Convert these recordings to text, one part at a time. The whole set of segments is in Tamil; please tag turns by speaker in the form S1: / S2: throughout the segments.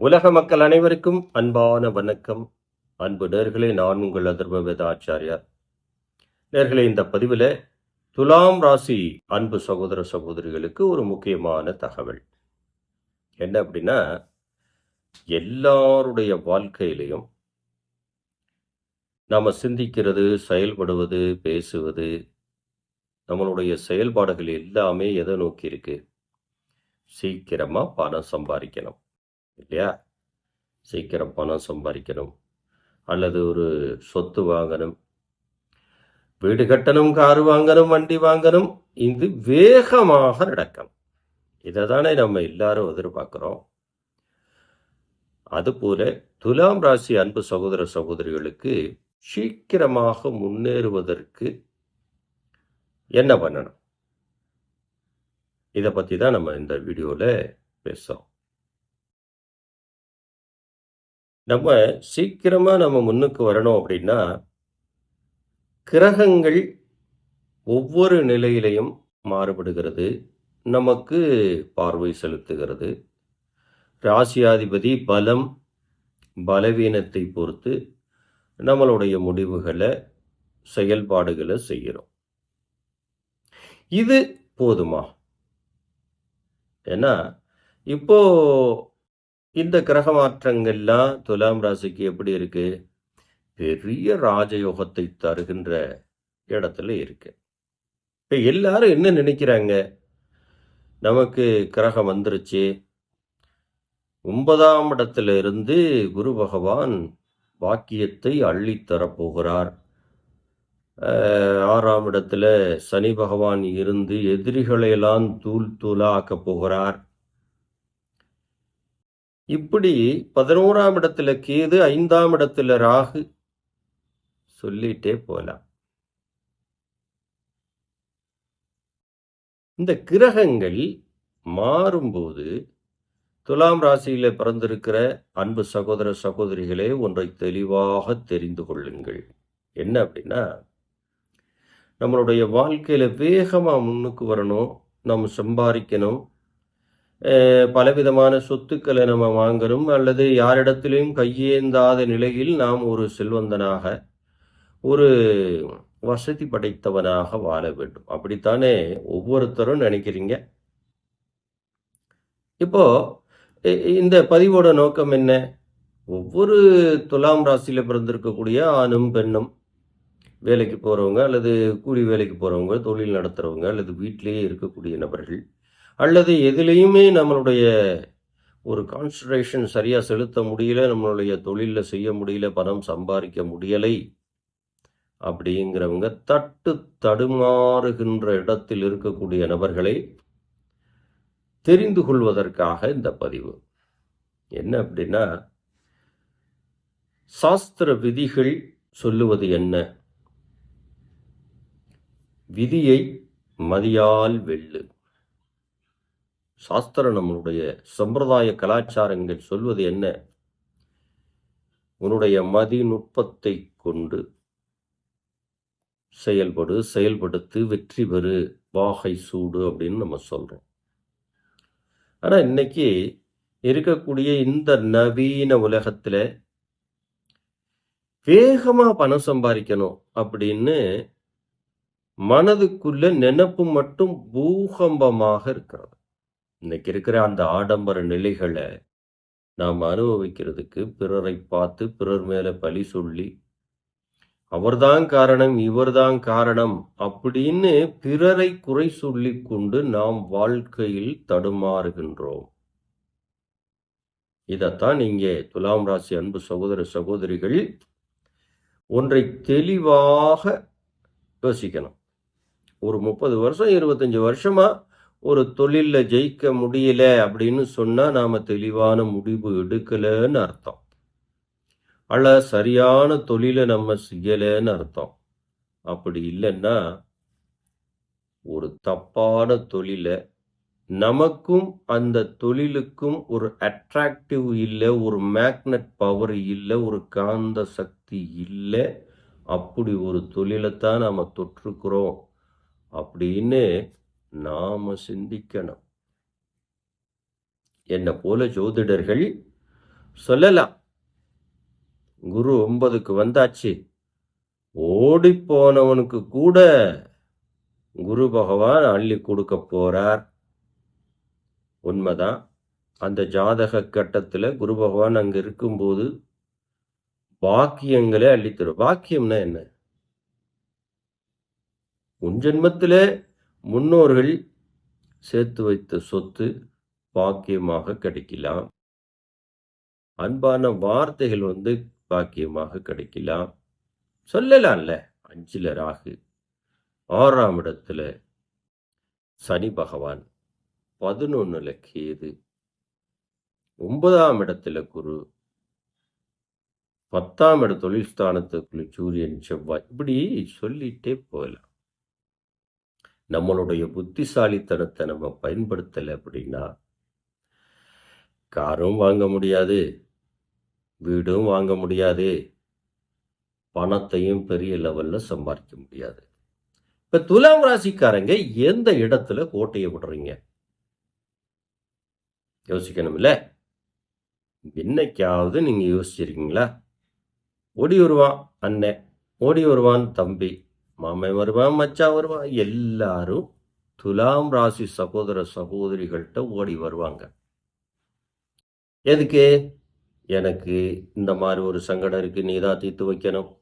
S1: உலக மக்கள் அனைவருக்கும் அன்பான வணக்கம். அன்பு நேர்களே நான் உங்கள் அதர்வ வேதாச்சாரியார் நேர்களே இந்த பதிவில் துலாம் ராசி அன்பு சகோதர சகோதரிகளுக்கு ஒரு முக்கியமான தகவல். என்ன அப்படின்னா எல்லாருடைய வாழ்க்கையிலையும் நாம் சிந்திக்கிறது செயல்படுவது பேசுவது நம்மளுடைய செயல்பாடுகள் எல்லாமே எதை நோக்கி இருக்கு? சீக்கிரமாக பணம் சம்பாதிக்கணும். இல்லையா? சீக்கிரம் பணம் சம்பாதிக்கணும். அல்லது ஒரு சொத்து வாங்கணும். வீடு கட்டணும் கார் வாங்கணும் வண்டி வாங்கணும். இது வேகமாக நடக்கும். இதை தானே நம்ம எல்லாரும் எதிர்பார்க்குறோம். அதுபோல துலாம் ராசி அன்பு சகோதர சகோதரிகளுக்கு சீக்கிரமாக முன்னேறுவதற்கு என்ன பண்ணணும்? இதை பற்றி தான் நம்ம இந்த வீடியோவில் பேசுகிறோம் நம்ம சீக்கிரமாக நம்ம முன்னுக்கு வரணும் அப்படின்னா கிரகங்கள் ஒவ்வொரு நிலையிலையும் மாறுபடுகிறது. நமக்கு பார்வை செலுத்துகிறது. ராசியாதிபதி பலம் பலவீனத்தை பொறுத்து நம்மளுடைய முடிவுகளை செயல்பாடுகளை செய்கிறோம். இது போதுமா? ஏன்னா இப்போ இந்த கிரக மாற்றங்கள்லாம் துலாம் ராசிக்கு எப்படி இருக்கு? பெரிய ராஜயோகத்தை தருகின்ற இடத்துல இருக்கு. இப்போ எல்லாரும் என்ன நினைக்கிறாங்க? நமக்கு கிரகம் வந்துருச்சு. ஒன்பதாம் இடத்துல இருந்து குரு பகவான் வாக்கியத்தை அள்ளித்தரப்போகிறார் ஆறாம் இடத்துல சனி பகவான் இருந்து எதிரிகளையெல்லாம் தூள் தூளாக்கப் போகிறார். இப்படி பதினோராம் இடத்துல கேது ஐந்தாம் இடத்துல ராகு சொல்லிட்டே போலாம். இந்த கிரகங்கள் மாறும்போது துலாம் ராசியில பிறந்திருக்கிற அன்பு சகோதர சகோதரிகளே ஒன்றை தெளிவாக தெரிந்து கொள்ளுங்கள். என்ன அப்படின்னா நம்மளுடைய வாழ்க்கையில வேகமா முன்னுக்கு வரணும் நம்ம சம்பாதிக்கணும் பலவிதமான சொத்துக்களை நம்ம வாங்கணும். அல்லது யாரிடத்திலையும் கையேந்தாத நிலையில் நாம் ஒரு செல்வந்தனாக ஒரு வசதி படைத்தவனாக வாழ வேண்டும். அப்படித்தானே ஒவ்வொருத்தரும் நினைக்கிறீங்க? இப்போ இந்த பதிவோட நோக்கம் என்ன? ஒவ்வொரு துலாம் ராசியில் பிறந்திருக்கக்கூடிய ஆணும் பெண்ணும் வேலைக்கு போகிறவங்க அல்லது கூலி வேலைக்கு போகிறவங்க தொழில் நடத்துறவங்க அல்லது வீட்டிலேயே இருக்கக்கூடிய நபர்கள் அல்லது எதுலேயுமே நம்மளுடைய ஒரு கான்சன்ட்ரேஷன் சரியாக செலுத்த முடியல நம்மளுடைய தொழிலில் செய்ய முடியல பணம் சம்பாதிக்க முடியலை அப்படிங்கிறவங்க தட்டு தடுமாறுகின்ற இடத்தில் இருக்கக்கூடிய நபர்களை தெரிந்து கொள்வதற்காக இந்த பதிவு. என்ன அப்படின்னா சாஸ்திர விதிகள் சொல்லுவது என்ன? விதியை மதியால் வெல்லு. சாஸ்திரம் நம்மளுடைய சம்பிரதாய கலாச்சாரங்கள் சொல்வது என்ன? உன்னுடைய மதிநுட்பத்தை கொண்டு செயல்படு செயல்படுத்து வெற்றி பெறு வாகை சூடு அப்படின்னு நம்ம சொல்கிறோம் ஆனால் இன்னைக்கு இருக்கக்கூடிய இந்த நவீன உலகத்தில் வேகமாக பணம் சம்பாதிக்கணும் அப்படின்னு மனதுக்குள்ள நினைப்பு மட்டும் பூகம்பமாக இருக்கிறது. இன்னைக்கு இருக்கிற அந்த ஆடம்பர நிலைகளை நாம் அனுபவிக்கிறதுக்கு பிறரை பார்த்து பிறர் மேலே பழி சொல்லி அவர்தான் காரணம் இவர்தான் காரணம் அப்படின்னு பிறரை குறை சொல்லி கொண்டு நாம் வாழ்க்கையில் தடுமாறுகின்றோம். இதைத்தான் இங்கே துலாம் ராசி அன்பு சகோதர சகோதரிகள் ஒன்றை தெளிவாக யோசிக்கணும். ஒரு முப்பது வருஷம் இருபத்தஞ்சு வருஷமா ஒரு தொழிலில் ஜெயிக்க முடியல அப்படின்னு சொன்னால் நாம் தெளிவான முடிவு எடுக்கலன்னு அர்த்தம். அல்ல சரியான தொழிலை நம்ம செய்யலைன்னு அர்த்தம். அப்படி இல்லைன்னா ஒரு தப்பான தொழிலை நமக்கும் அந்த தொழிலுக்கும் ஒரு அட்ராக்டிவ் இல்லை ஒரு மேக்னட் பவர் இல்லை ஒரு காந்த சக்தி இல்லை அப்படி ஒரு தொழிலைத்தான் நாம் தொற்றுக்கிறோம் அப்படின்னு நாம சிந்திக்கணும். என்னை போல ஜோதிடர்கள் சொல்லலாம். குரு ஒன்பதுக்கு வந்தாச்சு. ஓடி போனவனுக்கு கூட குரு பகவான் அள்ளி கொடுக்க போறார். உண்மைதான். அந்த ஜாதக கட்டத்தில் குரு பகவான் அங்கே இருக்கும்போது பாக்கியங்களே அள்ளித்தரும் பாக்கியம்னா என்ன? உன் ஜென்மத்திலே முன்னோர்கள் சேர்த்து வைத்த சொத்து பாக்கியமாக கிடைக்கலாம். அன்பான வார்த்தைகள் வந்து பாக்கியமாக கிடைக்கலாம். சொல்லலாம்ல அஞ்சில் ராகு ஆறாம் இடத்துல சனி பகவான் பதினொன்னுல கேது ஒன்பதாம் இடத்துல குரு பத்தாம் இட தொழில் ஸ்தானத்துக்குள்ள சூரியன் செவ்வாய் இப்படி சொல்லிட்டே போகலாம். நம்மளுடைய புத்திசாலித்தனத்தை நம்ம பயன்படுத்தலை அப்படின்னா காரும் வாங்க முடியாது வீடும் வாங்க முடியாது பணத்தையும் பெரிய லெவலில் சம்பாதிக்க முடியாது. இப்போ துலாம் ராசிக்காரங்க எந்த இடத்துல கோட்டையை விடுறீங்க? யோசிக்கணும்ல. என்னைக்காவது நீங்கள் யோசிச்சிருக்கீங்களா? ஓடி வருவான் அண்ணன் ஓடி வருவான் தம்பி மாமன் வருவான் மச்சான் வருவான் எல்லாரும் துலாம் ராசி சகோதர சகோதரிகள்கிட்ட ஓடி வருவாங்க. எதுக்கு? எனக்கு இந்த மாதிரி ஒரு சங்கடம் இருக்கு நீ தான் தீர்த்து வைக்கணும்.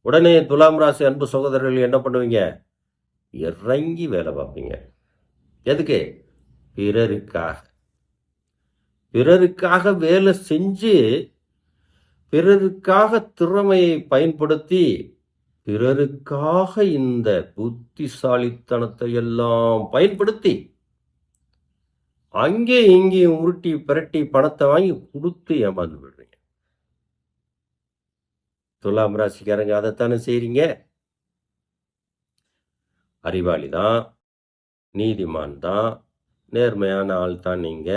S1: உடனே துலாம் ராசி அன்பு சகோதரர்கள் என்ன பண்ணுவீங்க? இறங்கி வேலை பார்ப்பீங்க. எதுக்கு? பிறருக்காக. பிறருக்காக வேலை செஞ்சு பிறருக்காக திறமையை பயன்படுத்தி பிறருக்காக இந்த புத்திசாலித்தனத்தை எல்லாம் பயன்படுத்தி அங்கே இங்கேயும் உருட்டி பிரட்டி பணத்தை வாங்கி கொடுத்து ஏமாந்து விடுறீங்க துலாம் ராசிக்காரங்க அதைத்தானே செய்றீங்க? அறிவாளி தான் நீதிமான் தான் நேர்மையான ஆள் தான் நீங்க.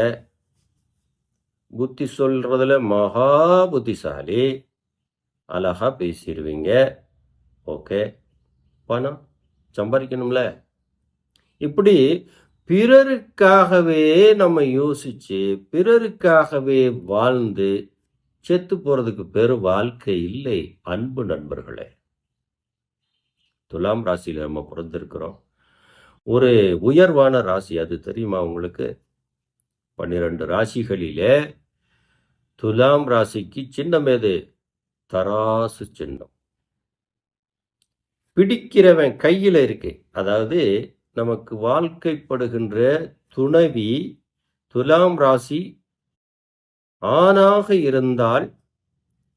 S1: புத்தி சொல்றதுல மகா புத்திசாலி அழகா பேசிடுவீங்க. ஓகே. பணம் சம்பாதிக்கணும்ல. இப்படி பிறருக்காகவே நம்ம யோசிச்சு பிறருக்காகவே வாழ்ந்து செத்து போறதுக்கு பேரு வாழ்க்கை இல்லை அன்பு நண்பர்களே. துலாம் ராசியில் நம்ம பிறந்திருக்கிறோம். ஒரு உயர்வான ராசி அது தெரியுமா உங்களுக்கு? பன்னிரண்டு ராசிகளிலே துலாம் ராசிக்கு சின்னம் எது? தராசு சின்னம். பிடிக்கிறவன் கையில் இருக்கு. அதாவது நமக்கு வாழ்க்கைப்படுகின்ற துணைவி துலாம் ராசி ஆணாக இருந்தால்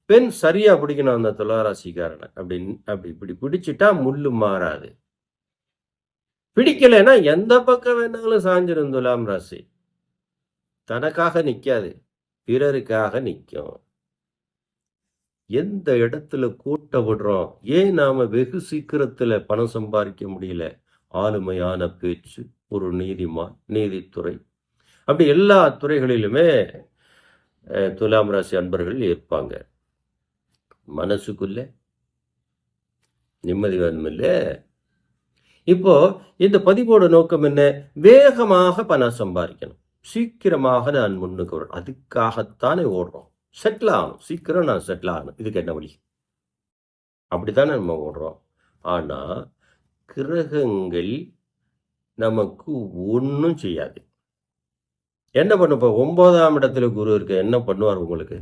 S1: பெண் சரியா பிடிக்கணும் அந்த துலா ராசிக்காரனை. அப்படின்னு அப்படி இப்படி பிடிச்சிட்டா முள்ளு மாறாது. பிடிக்கலைன்னா எந்த பக்கம் வேணாலும் சாஞ்சிரும் துலாம் ராசி. தனக்காக நிற்காது பிறருக்காக நிற்கும் எந்த இடத்துல கூட்ட விடுறோம் ஏன் நாம வெகு சீக்கிரத்துல பணம் சம்பாதிக்க முடியல? ஆளுமையான பேச்சு ஒரு நீதிமான் நீதித்துறை. அப்படி எல்லா துறைகளிலுமே துலாம் ராசி அன்பர்கள் இருப்பாங்க. மனசுக்குள்ள நிம்மதி வேணுமில்ல இப்போ இந்த பதிவோட நோக்கம் என்ன? வேகமாக பணம் சம்பாதிக்கணும். சீக்கிரமாக நான் முன்னுக்கு வரணும் அதுக்காகத்தானே ஓடுறோம். செட்டில் ஆகணும். சீக்கிரம் நான் செட்டில் ஆகணும். இதுக்கு என்ன வழி? அப்படித்தானே நம்ம ஓடுறோம். ஆனால் கிரகங்கள் நமக்கு ஒன்றும் செய்யாது. என்ன பண்ணும்? இப்போ ஒன்பதாம் இடத்துல குரு இருக்கு. என்ன பண்ணுவார் உங்களுக்கு?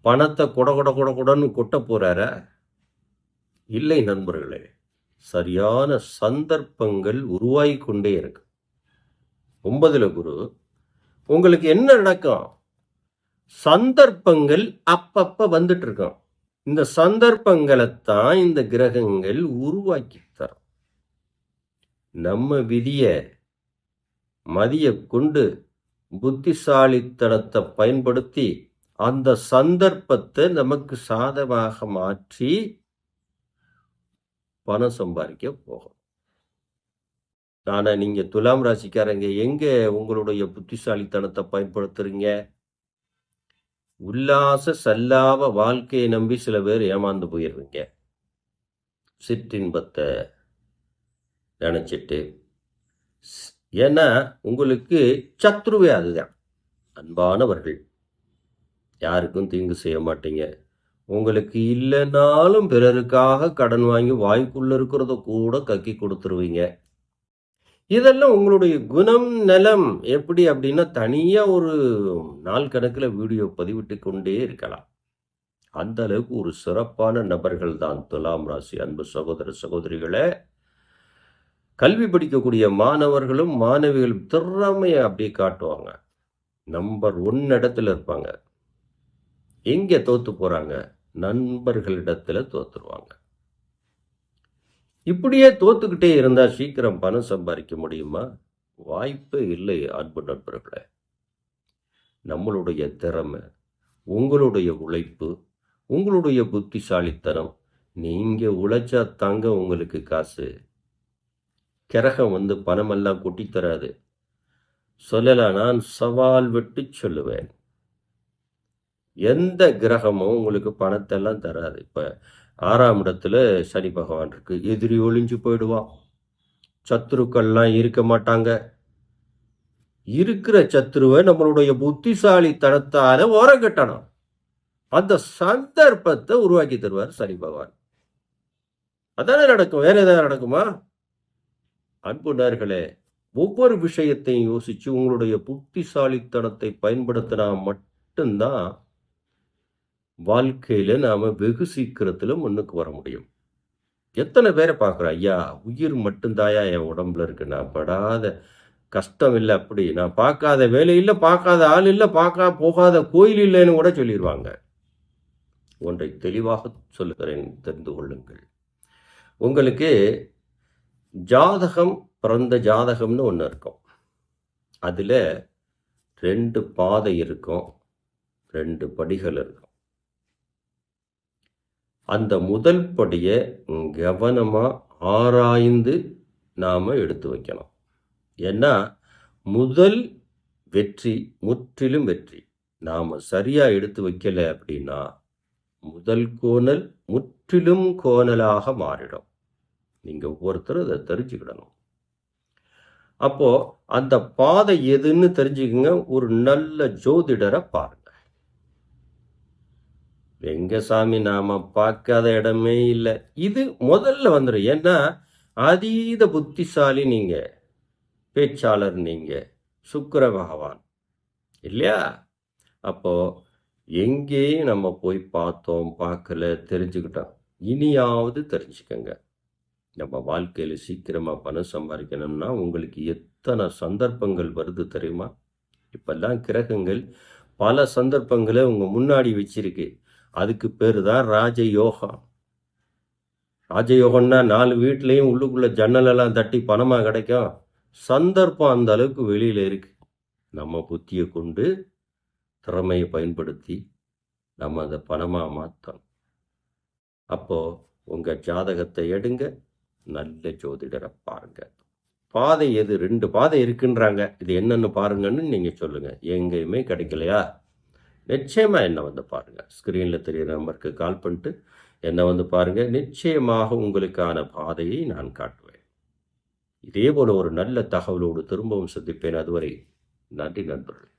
S1: பணத்தை கொட கொட கொட கொடன்னு கொட்ட போகிறார இல்லை நண்பர்களே. சரியான சந்தர்ப்பங்கள் உருவாகி கொண்டே இருக்கு. ஒன்பதில் குரு உங்களுக்கு என்ன நடக்கும்? சந்தர்ப்பங்கள் அப்பப்ப வந்துட்டு இருக்கோம் இந்த சந்தர்ப்பங்களைத்தான் இந்த கிரகங்கள் உருவாக்கி தரும் நம்ம விதிய மதிய கொண்டு புத்திசாலித்தனத்தை பயன்படுத்தி அந்த சந்தர்ப்பத்தை நமக்கு சாதமாக மாற்றி பணம் சம்பாதிக்க போகும் ஆனால் நீங்க துலாம் ராசிக்காரங்க எங்க உங்களுடைய புத்திசாலித்தனத்தை பயன்படுத்துறீங்க? உல்லாச சல்லாப வாழ்க்கையை நம்பி சில பேர் ஏமாந்து போயிடுறீங்க சிற்றின்பத்தை நினச்சிட்டு. ஏன்னா உங்களுக்கு சத்ருவே அதுதான். அன்பானவர்கள். யாருக்கும் தீங்கு செய்ய மாட்டீங்க. உங்களுக்கு இல்லைனாலும் பிறருக்காக கடன் வாங்கி வாய்க்குள்ளே இருக்கிறத கூட கக்கி கொடுத்துருவீங்க. இதெல்லாம் உங்களுடைய குணம் நலம் எப்படி அப்படின்னா தனியாக ஒரு நாள் கணக்கில் வீடியோ பதிவிட்டு கொண்டே இருக்கலாம். அந்த அளவுக்கு ஒரு சிறப்பான நபர்கள் தான் துலாம் ராசி அன்பு சகோதர சகோதரிகளை. கல்வி படிக்கக்கூடிய மாணவர்களும் மாணவிகளும் திறமையை அப்படியே காட்டுவாங்க. நம்பர் ஒன் இடத்துல இருப்பாங்க. எங்கே தோற்று போகிறாங்க நண்பர்களிடத்தில் தோற்றுருவாங்க இப்படியே தோத்துக்கிட்டே இருந்தால் சீக்கிரம் பணம் சம்பாதிக்க முடியுமா? வாய்ப்பே இல்லை அன்பு நண்பர்களே. நம்மளுடைய திறமை உங்களுடைய உழைப்பு உங்களுடைய புத்திசாலித்தனம் நீங்கள் உழைச்சா தாங்க உங்களுக்கு காசு. கிரகம் வந்து பணமெல்லாம் கொட்டி தராது. சொல்லலாம் நான் சவால் விட்டு சொல்லுவேன். எந்த கிரகமும் உங்களுக்கு பணத்தை எல்லாம் தராது. இப்போ ஆறாம் இடத்துல சனி பகவான் இருக்கு. எதிரி ஒளிஞ்சு போயிடுவான். சத்துருக்கள்லாம் இருக்க மாட்டாங்க. இருக்கிற சத்ருவை நம்மளுடைய புத்திசாலித்தனத்தால ஓரங்கட்டணும். அந்த சந்தர்ப்பத்தை உருவாக்கி தருவார் சனி பகவான். அதானே நடக்கும். வேற ஏதாவது நடக்குமா? அன்பு நேர்களே ஒவ்வொரு விஷயத்தையும் யோசிச்சு உங்களுடைய புத்திசாலித்தனத்தை பயன்படுத்தினா மட்டும்தான் வாழ்க்கையில் நாம் வெகு சீக்கிரத்தில் முன்னுக்கு வர முடியும். எத்தனை பேரை பார்க்குறோம் ஐயா உயிர் மட்டும்தாயா என் உடம்புல இருக்கு? நான் படாத கஷ்டம் இல்லை அப்படி. நான் பார்க்காத வேலை இல்லை பார்க்காத ஆள் இல்லை பார்க்க போகாத கோயில் இல்லைன்னு கூட சொல்லிடுவாங்க ஒன்றை தெளிவாக சொல்லுகிறேன் தெரிந்து கொள்ளுங்கள். உங்களுக்கு ஜாதகம் பிறந்த ஜாதகம்னு ஒன்று இருக்கும். அதில் ரெண்டு பாதை இருக்கும் ரெண்டு படிகள் இருக்கும். அந்த முதல் படியை கவனமாக ஆராய்ந்து நாம் எடுத்து வைக்கணும். ஏன்னா முதல் வெற்றி முற்றிலும் வெற்றி. நாம் சரியாக எடுத்து வைக்கலை அப்படின்னா முதல் கோணல் முற்றிலும் கோணலாக மாறிடும். நீங்கள் ஒவ்வொருத்தரும் அதை தெரிஞ்சுக்கிடணும். அப்போ அந்த பாதை எதுன்னு தெரிஞ்சுக்கங்க. ஒரு நல்ல ஜோதிடரை பாருங்கள் வெங்கசாமி நாம் நாம பார்க்காத இடமே இல்லை. இது முதல்ல வந்துடும் ஏன்னா அதீத புத்திசாலி நீங்க பேச்சாளர் நீங்க சுக்கர பகவான். இல்லையா? அப்போ எங்கேயும் நம்ம போய் பார்த்தோம் பார்க்கல தெரிஞ்சுக்கிட்டோம். இனியாவது தெரிஞ்சுக்கங்க. நம்ம வாழ்க்கையில் சீக்கிரமாக பணம் சம்பாதிக்கணும்னா உங்களுக்கு எத்தனை சந்தர்ப்பங்கள் வருது தெரியுமா? இப்போல்லாம் கிரகங்கள் பல சந்தர்ப்பங்களை உங்கள் முன்னாடி வச்சிருக்கு. அதுக்கு பேர் தான் ராஜயோகா. ராஜயோகம்னா நாலு வீட்லேயும் உள்ளுக்குள்ள ஜன்னலெல்லாம் தட்டி பணமாக கிடைக்கும். சந்தர்ப்பம் அந்த அளவுக்கு வெளியில் இருக்கு. நம்ம புத்தியை கொண்டு திறமையை பயன்படுத்தி நம்ம அதை பணமாக மாற்றணும் அப்போது உங்கள் ஜாதகத்தை எடுங்க. நல்ல ஜோதிடரை பாருங்க. பாதை எது? ரெண்டு பாதை இருக்குன்றாங்க. இது என்னென்னு பாருங்கன்னு நீங்கள் சொல்லுங்கள் எங்கேயுமே கிடைக்கலையா? நிச்சயமாக என்னை வந்து பாருங்கள் ஸ்க்ரீனில் தெரியிற நம்பருக்கு கால் பண்ணிட்டு என்னை வந்து பாருங்கள் நிச்சயமாக உங்களுக்கான பாதையை நான் காட்டுவேன். இதே போல் ஒரு நல்ல தகவலோடு திரும்பவும் சந்திப்பேன். அதுவரை நன்றி நண்பர்கள்.